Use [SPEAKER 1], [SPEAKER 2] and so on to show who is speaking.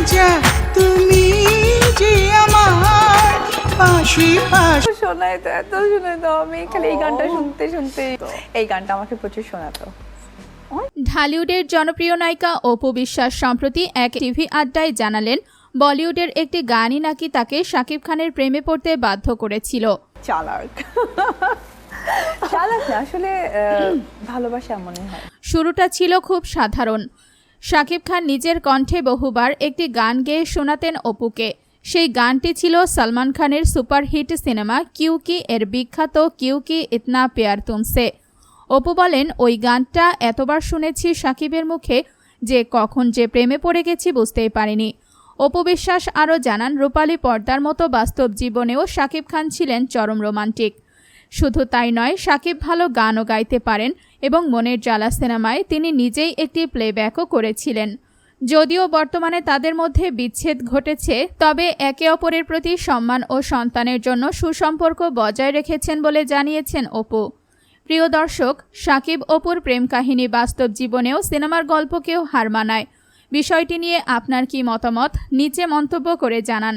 [SPEAKER 1] রাজা তুমি যে আমার পাশে পাশে
[SPEAKER 2] শোনাই তো এত শোনাই তো আমি খালি এই গানটা শুনতে শুনতে এই গানটা আমাকে প্রচুর শোনাতো।
[SPEAKER 3] ঢালিউডের জনপ্রিয় নায়িকা অপু বিশ্বাস সম্প্রতি এক টিভি আড্ডায় জানালেন বলিউডের একটি গানই নাকি তাকে শাকিব খানের প্রেমে পড়তে বাধ্য করেছিল।
[SPEAKER 2] চালাক। চালাক আসলে ভালোবাসা মনে হয়।
[SPEAKER 3] শুরুটা ছিল খুব সাধারণ শাকিব খান নিজের কণ্ঠে বহুবার একটি গান গেয়ে শোনাতেন অপুকে। সেই গানটি ছিল সালমান খানের সুপারহিট সিনেমা কিউ কি এর বিখ্যাত কিউ কি ইতনা পেয়ার তুমসে। অপু বলেন, ওই গানটা এতবার শুনেছি সাকিবের মুখে যে কখন যে প্রেমে পড়ে গেছি বুঝতেই পারিনি। অপু বিশ্বাস আরও জানান, রূপালী পর্দার মতো বাস্তব জীবনেও শাকিব খান ছিলেন চরম রোমান্টিক। শুধু তাই নয়, সাকিব ভালো গানও গাইতে পারেন এবং মনের জ্বালা সিনেমায় তিনি নিজেই একটি প্লেব্যাকও করেছিলেন। যদিও বর্তমানে তাদের মধ্যে বিচ্ছেদ ঘটেছে, তবে একে অপরের প্রতি সম্মান ও সন্তানের জন্য সুসম্পর্ক বজায় রেখেছেন বলে জানিয়েছেন অপু। প্রিয় দর্শক, সাকিব অপুর প্রেম কাহিনী বাস্তব জীবনেও সিনেমার গল্পকেও হার মানায়। বিষয়টি নিয়ে আপনার কি মতামত? নিচে মন্তব্য করে জানান।